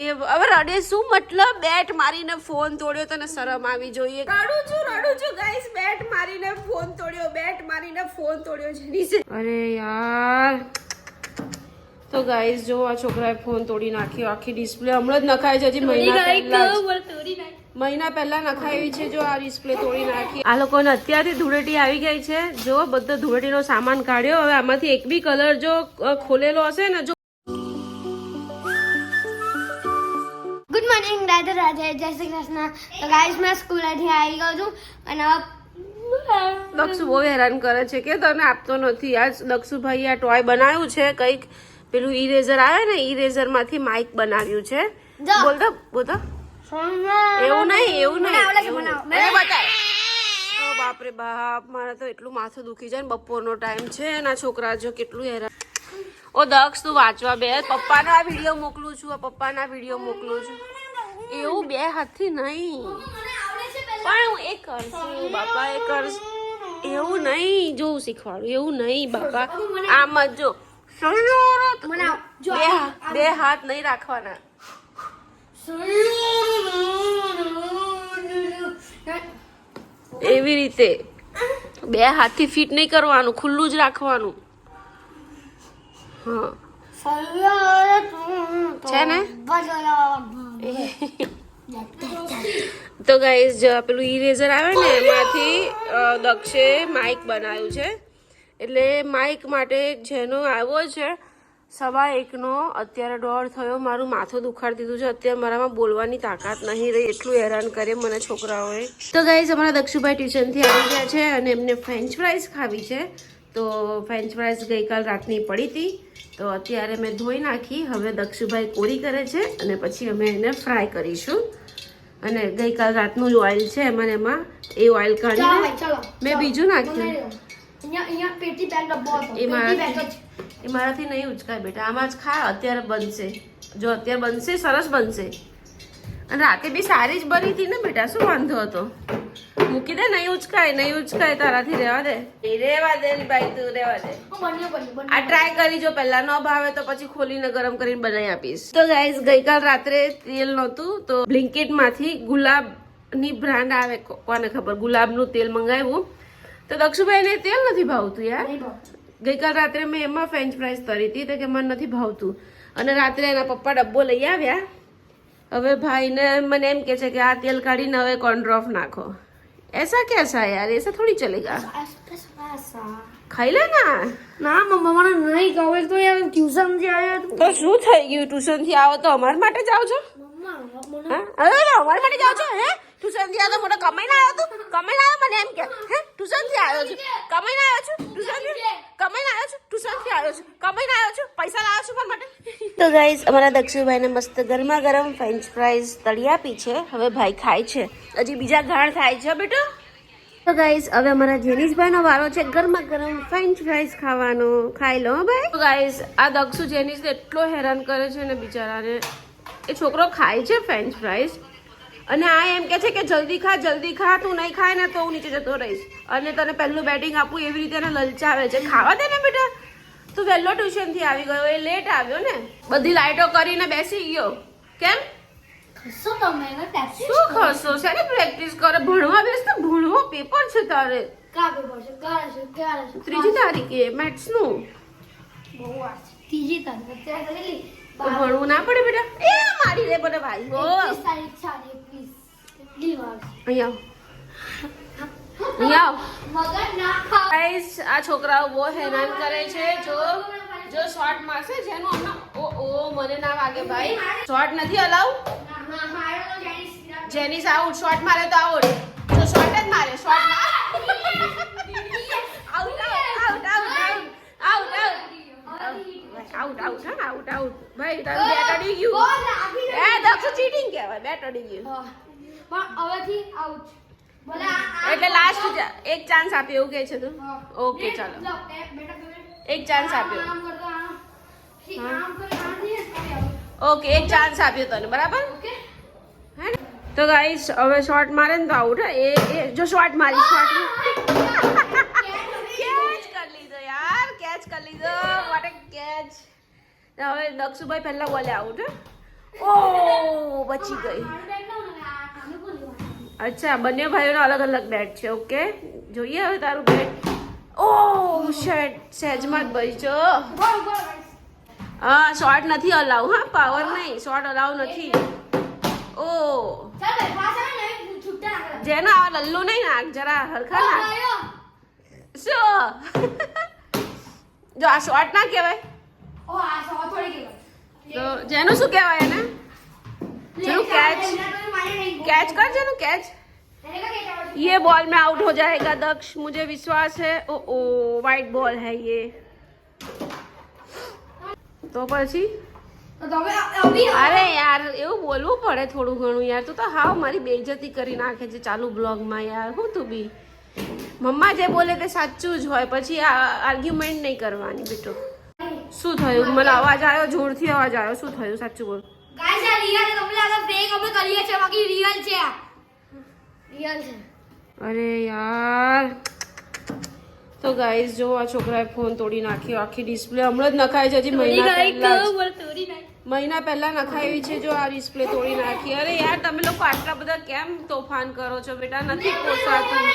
એ હવે રડે શું મતલબ? બેટ મારીને ફોન તોડ્યો તને શરમ આવી જોઈએ? રડું છું રડું છું ગાઈસ બેટ મારીને ફોન તોડ્યો બેટ મારીને ફોન તોડ્યો છે અરે યાર. તો ગાઈસ જો આ છોકરાએ ફોન તોડી નાખ્યો આખી ડિસ્પ્લે હમણાં જ નખાય છે હજી મહિના પહેલા મહિના પહેલા નખાવી છે જો આ ડિસ્પ્લે તોડી નાખી. આ લોકોને અત્યારથી ધૂળેટી આવી ગઈ છે. જો બધો ધૂળેટીનો સામાન કાઢ્યો હવે આમાંથી એક બી કલર જો ખોલેલો હશે ને જો મોર્નિંગ રાધે રાધે જય શ્રી કૃષ્ણ. તો ગાઈસ મેં સ્કૂલેથી આવી ગયો છું અને દક્ષુ બહુ હેરાન કરે છે કે તને આપતો નથી. આજ દક્ષુભાઈ આ ટોય બનાવ્યું છે કંઈક પેલું ઇરેઝર આવે ને ઇરેઝરમાંથી માઇક બનાવ્યું છે. બોલતો બોલતો એવું નહીં એવું નહીં. બાપરે બાપ મારે તો એટલું માથું દુખી જાય ને બપોરનો ટાઈમ છે અને છોકરા જો કેટલું હેરાન. ઓ દક્ષ તું વાંચવા બે પપ્પાનો આ વીડિયો મોકલું છું પપ્પાના વીડિયો મોકલું છું. એવું બે હાથથી નહીં. પણ હું એ કરશું બાપા એ કરશું. એવું નહીં જો હું શીખવાડું એવું નહીં બાપા. આમ જ જો મને આવ. જો બે હાથ- બે હાથ નહીં રાખવાના. એવી રીતે બે હાથથી ફિટ નહીં કરવાનું ખુલ્લું જ રાખવાનું. હા. છે ને? તો ગાઈઝ પેલું ઇરેઝર આવે ને, એમાંથી દક્ષે માઇક બનાવ્યું છે. એટલે માઇક માટે જેનો આવ્યો છે, સવા એકનો, અત્યારે દોઢ થયો. મારું માથું દુખાડી દીધું છે. અત્યારે મારામાં બોલવાની તાકાત નહીં રહી. એટલું હેરાન કરે મને છોકરાઓએ. તો ગાઈઝ અમારા દક્ષુભાઈ ટ્યુશનથી આવી ગયા છે અને એમને ફ્રેન્ચ ફ્રાઈઝ ખાવી છે. તો ફ્રેન્ચ ફ્રાઈઝ ગઈકાલ રાતની પડી હતી. તો અત્યારે મેં ધોઈ નાખી. હવે દક્ષુભાઈ કોરી કરે છે અને પછી અમે એને ફ્રાય કરીશું. અને ગઈકાલ રાતનું જ ઓઇલ છે એમાં એમાં એ ઓઇલ કાઢીને મેં બીજું નાખ્યું. એ મારાથી નહીં ઉચકાય બેટા. આમાં જ ખા અત્યારે બનશે. જો અત્યારે બનશે સરસ બનશે. અને રાતે બી સારી જ બની હતી ને બેટા. શું વાંધો હતો? મૂકી દે નહીં ઉચકાય નહીં ઉચકાય તારાથી રહેવા દે. એ રહેવા દે ભાઈ તું રહેવા દે. આ ટ્રાય કરી જો પહેલા ન ભાવે તો પછી ખોલીને ગરમ કરીને બનાવી આપીશ. તો ગાઈસ ગઈકાલ રાત્રે તેલ નહોતું તો બ્લિંકેટમાંથી ગુલાબની બ્રાન્ડ આવે કો- કોને ખબર? ગુલાબનું તેલ મંગાવ્યું. તો દક્ષુભાઈને તેલ નથી ભાવતું યાર? ગઈકાલ રાત્રે મેં એમાં ફ્રેન્ચ ફ્રાઈઝ તરી હતી તો કે મને નથી ભાવતું. અને રાત્રે એના પપ્પા ડબ્બો લઈ આવ્યા. હવે ભાઈને મને એમ કે છે કે આ તેલ કાઢીને હવે કોન્ડ્રોફ નાખો. એસા કેસા યાર? એસા થોડી ચલેગા ખાઈ લે ના? ના મમ્મા મને નહીં ખબર તો યાર ટ્યુશનથી આવ્યો તો. શું થઈ ગયું? ટ્યુશનથી આવો તો અમારા માટે જ છો? મમ્મા અરે અમારા માટે જ છો હે? ટ્યુશનથી આવ્યો તો મોટો કમાઈને આવ્યો તું? કમાઈને આવ્યો મને એમ કે હે? ટ્યુશનથી આવ્યો છું. કમાઈને? આવ્યો છું? ટ્યુશનથી કમાઈને આવ્યો છું? ટ્યુશનથી આવ્યો છું. કમાઈને આવ્યો છું? પૈસા લાવ્યો છું મારા માટે? તો ગાઈઝ અમારા દક્ષુભાઈને મસ્ત ગરમા ગરમ ફ્રેન્ચ ફ્રાઈઝ તળી આપી છે. હવે ભાઈ ખાય છે. હજી બીજા ઘાણ થાય છે બેટો. તો ગાઈસ હવે અમારા જેનીશભાઈનો વારો છે ગરમા ગરમ ફ્રેન્ચ ફ્રાઈઝ ખાવાનો. ખાઈ લો ભાઈ. ભાઈ ગાઈસ આ દક્ષુ જેનીશ એટલો હેરાન કરે છે ને બિચારાને. એ છોકરો ખાય છે ફ્રેન્ચ ફ્રાઈઝ અને આ એમ કે છે કે જલ્દી ખા જલ્દી ખા તું નહીં ખાય ને તો હું નીચે જતો રહીશ. અને તને પહેલું બેટિંગ આપું એવી રીતે એને લલચાવે છે. ખાવા દે ને બેટા. તું વહેલો ટ્યુશનથી આવી ગયો એ લેટ આવ્યો ને. બધી લાઈટો કરીને બેસી ગયો. કેમ? શું ખસો? શેની પ્રેક્ટિસ કરે? ભણવા બેસ તો ભણવો પેપર છે? તારે ત્રીજી તારીખે મેથ્સનું બહુ ત્રીજી તારીખ ભણવું ના પડે બેટા? એ મારી રે મને ભાઈ. ઓ. અહીંયા અહીંયા આવ. ના ખાવ. Guys, આ છોકરાઓ બહુ હેરાન કરે છે. જો જો શોર્ટ મારશે જેનો ઓ ઓ મને ના વાગે ભાઈ. શોર્ટ નથી અલાઉ હા મારો જેની આઉટ શોર્ટ મારે તો આઉટ જો શોર્ટ જ મારે. Shot out out out out out out હા આઉટ આઉટ ભાઈ તારું બેટ અડી ગયું. એ દક્ષ ચીટિંગ કહેવાય બેટ અડી ગયું. પણ હવેથી આઉટ એટલે લાસ્ટ એક ચાન્સ આપ્યો એવું કહે છે તું? ઓકે ચાલો. તમે એક ચાન્સ આપ્યો. ઓકે એક ચાન્સ આપ્યો તને બરાબર? તો ગાઈસ હવે શોર્ટ મારે ને તો આઉટ એ જો શોર્ટ મારી શોર્ટ હવે દક્ષુભાઈ પહેલા બોલે આવું છે. ઓ બચી ગઈ. અચ્છા બંને ભાઈઓનો અલગ અલગ બેટ છે ઓકે જોઈએ હવે તારું બેટ ઓ શેટ સહેજમાં જ બચો હા શોર્ટ નથી અલાવ હા પાવર નહીં શોર્ટ અલાવ નથી. ઓ જેના આ લલ્લુ નહીં નાખ જરા હરખા નાખ. શું? જો આ શોર્ટ ના કહેવાય. તો જેનું શું કહેવાય એને જેનું कैच कैच कर जेनु कैच ये बॉल में आउट हो जाएगा दक्ष मुझे विश्वास है ओ ओ वाइट बॉल है ये તો પછી અરે યાર એવું બોલવું પડે થોડું ઘણું યાર તું તો હાવ મારી બેઇજ્જતી કરી નાખે છે ચાલુ બ્લોગમાં યાર હું તું બી મમ્મા જે બોલે તે સાચું જ હોય પછી આર્ગ્યુમેન્ટ નહીં કરવાની બેટો શું થયું? મને અવાજ આવ્યો જોરથી અવાજ આવ્યો. શું થયું? સાચું બોલ. ગાઈસ આ રિયલ તમને લાગે ફેક અમે કરીએ છે બાકી રિયલ છે રિયલ છે. અરે યાર. તો ગાઈસ જો આ છોકરાએ ફોન તોડી નાખ્યો. આખી ડિસ્પ્લે હમણાં જ નખાય છે હજી મહિના પહેલા. મહિના પહેલા નખાવી છે જો આ ડિસ્પ્લે તોડી નાખી. અરે યાર તમે લોકો આટલા બધા કેમ તોફાન કરો છો બેટા? નથી પોસાતું.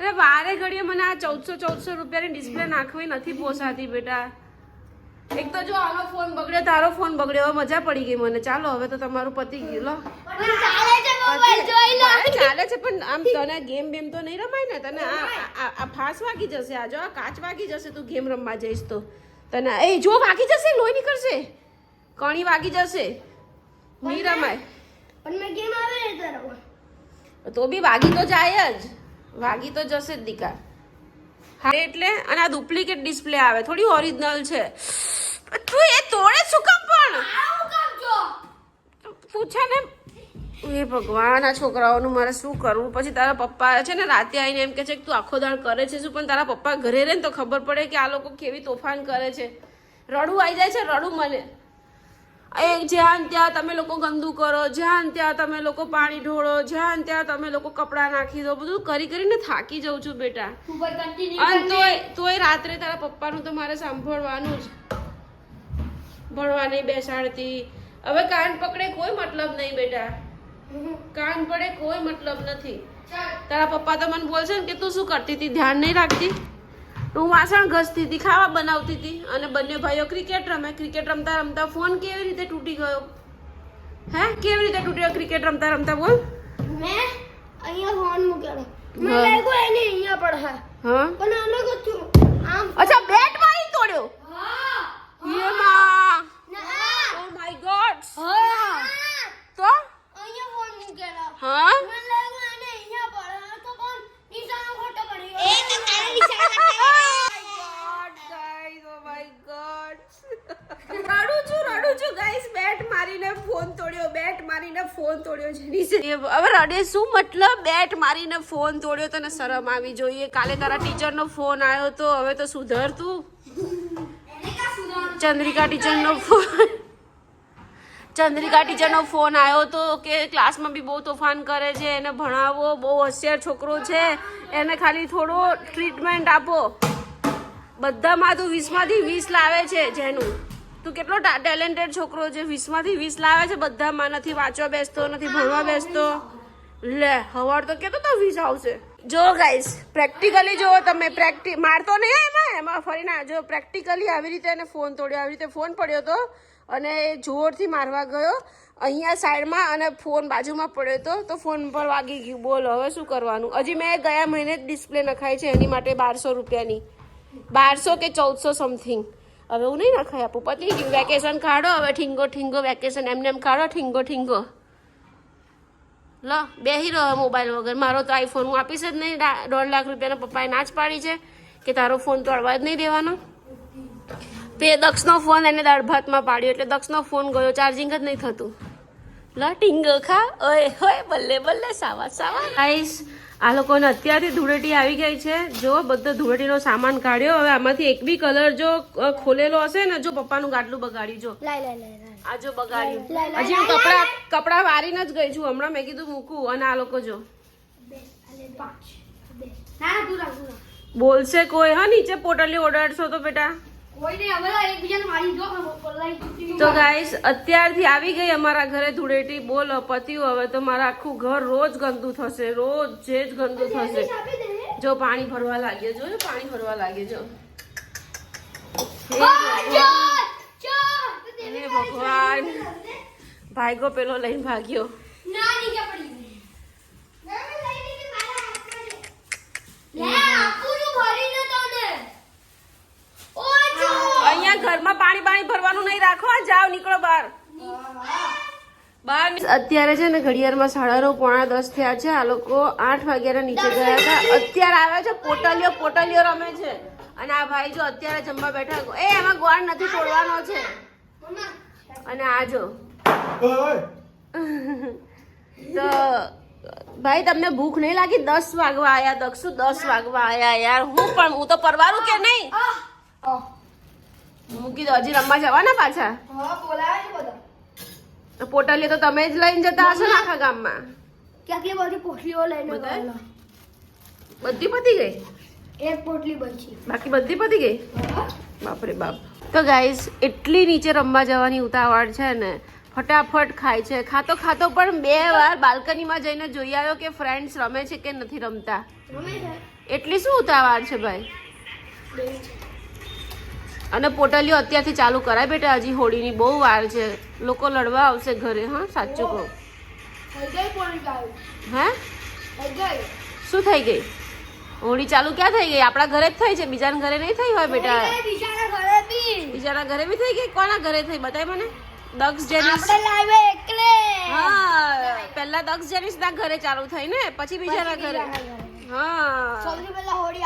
અરે વારે ઘડીએ મને આ ચૌદસો ચૌદસો રૂપિયાની ડિસ્પ્લે નાખવી નથી પોસાતી બેટા. એક તો જો આનો ફોન બગડ્યો તારો ફોન બગડ્યો હવે મજા પડી ગઈ મને. ચાલો હવે તો તમારું પતિ ગયું. લો. ચાલે છે મોબાઈલ જોઈ લો. ચાલે છે પણ આમ તને ગેમ બેમ તો નહીં રમાય ને? તને આ ફાસ વાગી જશે આ જો આ કાચ વાગી જશે તું ગેમ રમવા જઈશ તો. તને એ જો વાગી જશે લોહી નીકળશે. કણી વાગી જશે. નહીં રમાય. પણ મેં ગેમ આવે તો બી વાગી તો જાય જ. વાગી તો જશે જ દીકા. એટલે અને આ ડુપ્લિકેટ ડિસ્પ્લે આવે. થોડી ઓરિજિનલ છે. તું એ તોડે શું કામ પણ? પૂછે ને. એ ભગવાન આ છોકરાઓનું મારે શું કરવું? પછી તારા પપ્પા છે ને રાતે આવીને એમ કે છે કે તું આખો દાળ કરે છે શું? પણ તારા પપ્પા ઘરે રહે ને તો ખબર પડે કે આ લોકો કેવી તોફાન કરે છે. રડું આવી જાય છે રડું મને. એ જ્યાં ત્યાં તમે લોકો ગંદુ કરો જ્યાં ત્યાં તમે લોકો પાણી ઢોળો જ્યાં ત્યાં તમે લોકો કપડાં નાખી દો બધું કરી કરીને થાકી જઉં છું બેટા. અને તોય તોય રાત્રે તારા પપ્પાનું તો મારે સાંભળવાનું જ. ભણવા નહીં બેસાડતી. હવે કાન પકડે કોઈ મતલબ નહીં બેટા. કાન પડે કોઈ મતલબ નથી. તારા પપ્પા તો મને બોલશે ને કે તું શું કરતી હતી? ધ્યાન નહીં રાખતી? હું વાસણ ઘસતી હતી ખાવા બનાવતી હતી અને બંને ભાઈઓ ક્રિકેટ રમે. ક્રિકેટ રમતા રમતા ફોન કેવી રીતે તૂટી ગયો? હે? કેવી રીતે તૂટ્યો ક્રિકેટ રમતા રમતા બોલ? મેં અહીંયા ફોન મૂકેલો. મેં હા. લાગ્યું એને અહીંયા પડે હા. પણ અલગ હતું આમ અચ્છા બેટ મારી તોડ્યો? હા. યે માં ના ઓ માય ગોડ હા તો અહીંયા ફોન મૂકેલો હા મને લાગ્યું એને અહીંયા પડે તો કોણ નિશાનો ખોટો પડી ગયો એ તો તારે નિશાનો રડું છું રડું છું ગાઈસ બેટ મારીને ફોન તોડ્યો બેટ મારીને ફોન તોડ્યો છે નીચે. હવે રડે શું મતલબ બેટ મારીને ફોન તોડ્યો તને શરમ આવી જોઈએ. કાલે તારા ટીચરનો ફોન આવ્યો તો હવે તો સુધર તું. ચંદ્રિકા ટીચરનો ફોન. ચંદ્રિકા ટીચરનો ફોન આવ્યો તો કે ક્લાસમાં બી બહુ તોફાન કરે છે, એને ભણાવો, બહુ હોશિયાર છોકરો છે, એને ખાલી થોડો ટ્રીટમેન્ટ આપો. બધામાં તું વીસમાંથી વીસ લાવે છે જેનું. તું કેટલો ટેલેન્ટેડ છોકરો છે, વીસમાંથી વીસ લાવે છે, બધામાં. નથી વાંચવા બેસતો, નથી ભણવા બેસતો. લે, હવાર તો કેતો તો વિઝા આવશે. જો ગાઈસ પ્રેક્ટિકલી જો તમે પ્રેક્ટિ મારતો નહીં એમાં એમાં ફરીને આ જો પ્રેક્ટિકલી આવી રીતે એને ફોન તોડ્યો, આવી રીતે ફોન પડ્યો હતો અને જોરથી મારવા ગયો, અહીંયા સાઈડમાં અને ફોન બાજુમાં પડ્યો તો તો ફોન પર વાગી ગયું. બોલો, હવે શું કરવાનું? હજી મેં ગયા મહિને જ ડિસ્પ્લે નખાઈ છે, એની માટે બારસો રૂપિયાની. બારસો કે ચૌદસો સમથિંગ હવે હું નહીં નખાય આપું? પતી ગયું. વેકેશન કાઢો, હવે ઠીંગો ઠીંગો વેકેશન એમને એમ કાઢો ઠીંગો ઠીંગો લો, બેહી રહ્યો મોબાઈલ વગર. મારો તો આઈફોન હું આપીશ જ નહીં. દોઢ લાખ રૂપિયાના પપ્પાએ ના પાડી છે કે તારો ફોન તો જ નહીં દેવાનો. તે દક્ષનો ફોન એને દાળ ભાતમાં પાડ્યો. એટલે દક્ષનો ફોન ગયો. ચાર્જિંગ જ નહીં થતું. લા ટીંગો ખા. ઓય હોય બલ્લે બલ્લે સાવા સાવા. ગાઈસ આ લોકોને અત્યારથી ધૂળેટી આવી ગઈ છે. જો બધો ધૂળેટીનો સામાન કાઢ્યો. હવે આમાંથી એક બી કલર જો ખોલેલો હશે ને જો પપ્પાનું ગાટલું બગાડી જો. આ જો બગાડ્યું. હજી હું કપડા કપડા વારીને જ ગઈ છું. હમણાં મેં કીધું મૂકું. અને આ લોકો જો. બોલશે કોઈ. હા નીચે પોટલી ઓડાડશો તો બેટા. તો ગાઈસ અત્યારથી આવી ગઈ અમારા ઘરે ધૂળેટી. બોલો પત્યું હવે તો મારા આખું ઘર રોજ ગંદુ થશે રોજ જે જ ગંદુ થશે. જો પાણી ભરવા લાગ્યો જો પાણી ભરવા લાગ્યો જો. ભગવાન. ભાઈગો પેલો લઈને ભાગ્યો ના નીચે પડી ગઈ ના મેં લઈ લીધી મારા હાથમાં છે. લે આપું છું ભરીને તને ઓ જો અહીંયા ઘરમાં પાણી પાણી ભરવાનું નહીં રાખવા બહાર ની- અત્યારે છે ને ઘડિયાળમાં સાડા નવ પોણા દસ થયા છે. આ લોકો આઠ વાગ્યાના નીચે ગયા હતા. અત્યારે આવ્યા છે પોટલીઓ પોટલીઓ રમે છે. અને આ ભાઈ જો અત્યારે જમવા બેઠા એ એમાં ગોળ નથી તોડવાનો છે. અને આ જો. તો ભાઈ તમને ભૂખ નહીં લાગી? દસ વાગવા આયા દક્ષુ દસ વાગવા આયા યાર. હું પણ હું તો પરવારું કે નહીં? મૂકી દો. હજી રમવા જવાના પાછા? બધા તો તમે જ લઈને જતા હશો ને આખા ગામમાં? કેટલી બધી પોટલીઓ લઈને બધી પતી ગઈ? એક પોટલી બચી. બાકી બધી પતી ગઈ? બાપરે બાપ. તો ગાઈસ એટલી નીચે રમવા જવાની ઉતાવળ છે ને ફટાફટ ખાય છે. ખાતો ખાતો પણ બે વાર બાલ્કનીમાં જઈને જોઈ આવ્યો કે ફ્રેન્ડ્સ રમે છે કે નથી રમતા. એટલી શું ઉતાવળ છે ભાઈ? અને પોટલીઓ અત્યારથી ચાલુ કરાય બેટા હજી હોળીની બહુ વાર છે. લોકો લડવા આવશે ઘરે હા સાચું કહું. હે? શું થઈ ગઈ? હોળી ચાલુ ક્યાં થઈ ગઈ? આપણા ઘરે જ થઈ છે બીજાના ઘરે નહીં થઈ હોય બેટા. બીજાના ઘરે બી. બીજાના ઘરે બી થઈ ગઈ? કોના ઘરે થઈ? બતાય મને. દક્ષ જેનિસ. હા પહેલા દક્ષ જેનિસ ના ઘરે ચાલુ થઈ ને પછી બીજાના ઘરે. હા.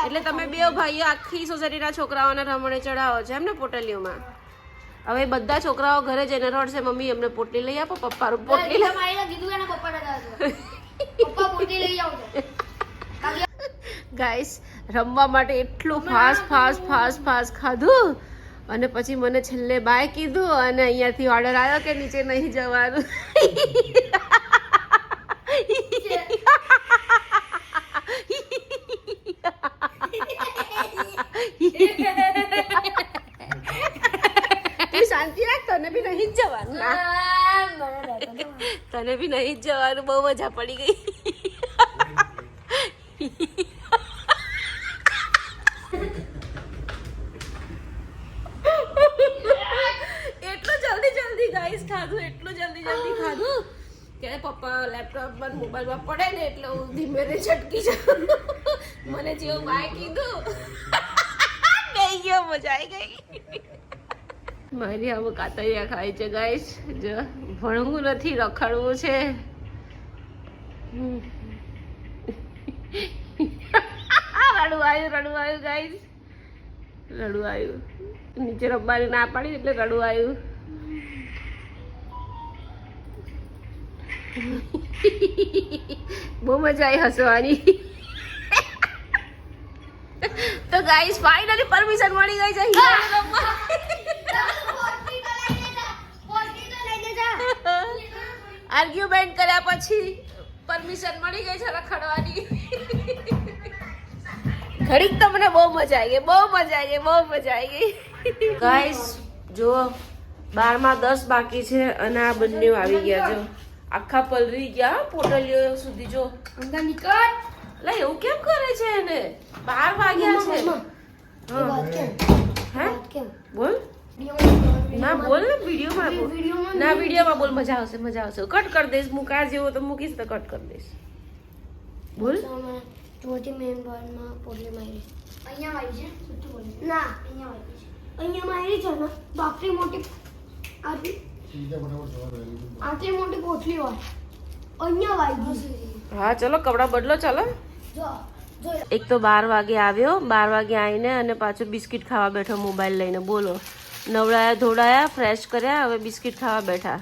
એટલે તમે બે ભાઈઓ આખી સોસાયટીના છોકરાઓને રમણે ચડાવો છો એમ ને પોટલીઓમાં? હવે બધા છોકરાઓ ઘરે જઈને રડશે મમ્મી અમને પોટલી લઈ આપો પપ્પા પોટલી ગાઈસ રમવા માટે એટલું ફાસ્ટ ફાસ્ટ ફાસ્ટ ફાસ્ટ ખાધું. અને પછી મને છેલ્લે બાય કીધું અને અહીંયાથી ઓર્ડર આવ્યો કે નીચે નહીં જવાનું તું શાંતિ રાખ તને બી નહીં જ જવાનું ના આ, મને દાદા તો. તને બી નહીં જવાનું, બહુ મજા પડી ગઈ. એટલું જલ્દી જલ્દી ગાઈસ ખાધું, એટલું જલ્દી જલ્દી ખાધું કે પપ્પા લેપટોપ પર મોબાઈલમાં પડે ને એટલે હું ધીમે ધીમે છટકી જાઉં. મને જેવું બાય કીધું. નહીં ગયો, મજા આવી ગઈ. મારી આમ કાતરિયા ખાય છે ગાઈસ જો, ભણવું નથી, રખડવું છે. રડવું આવ્યું રડવું આવ્યું ગાઈસ રડવું આવ્યું. નીચે રમવાની ના પાડી એટલે રડવું આવ્યું. બહુ મજા આવી હસવાની. તો ગાઈસ ફાઇનલી પરમિશન મળી ગઈ છે. આર્ગ્યુમેન્ટ કર્યા પછી પરમિશન મળી ગઈ છે રખડવાની. ઘડીક તમને બહુ મજા આવી ગઈ બહુ મજા આવી ગઈ બહુ મજા આવી ગઈ. ગાઈસ જો બારમાં દસ બાકી છે અને આ બંને આવી ગયા જો આખા પલરી ગયા પોટલીઓ સુધી જો. અંદર નીકળ. લે એવું કેમ કરે છે એને? બાર વાગ્યા છે. હા. બોલ. ના બોલ ને વિડીયોમાં બોલ. ના વિડીયોમાં બોલ મજા આવશે મજા આવશે. કટ કરી દઈશ મૂકા જેવો તો મૂકીશ તો કટ કરી દઈશ. બોલ. ચોથી મેન બોલમાં પોટલી મારી અહીંયા મારી છે. ના. અહીંયા મારી છે. અહીંયા મારી છે ને બાપરી મોટી આટલી આટલી મોટી પોટલી હોય. અહીંયા વાગી છે હા ચલો કપડાં બદલો ચાલો. જો. એક તો બાર વાગે આવ્યો બાર વાગે આવીને અને પાછો બિસ્કિટ ખાવા બેઠો મોબાઈલ લઈને. બોલો. નવડાયા ધોડાયા ફ્રેશ કર્યા હવે બિસ્કિટ ખાવા બેઠા.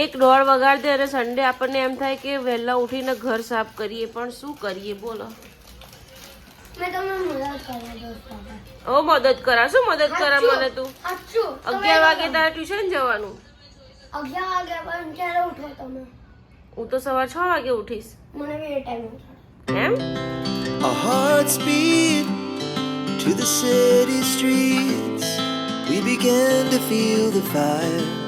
એક દોઢ વગાડ દે અને સન્ડે આપણને એમ થાય કે વહેલા ઉઠીને ઘર સાફ કરીએ પણ શું કરીએ? બોલો. ઓ મદદ કરા. શું મદદ કરા મને તું? અગિયાર વાગે તારે ટ્યુશન જવાનું? અગિયાર વાગે ક્યારે ઉઠો તમે? હું તો સવાર છ વાગે ઉઠીશ. મને બી એ ટાઈમ એમ? A hearts beat to the city streets. We began to feel the fire.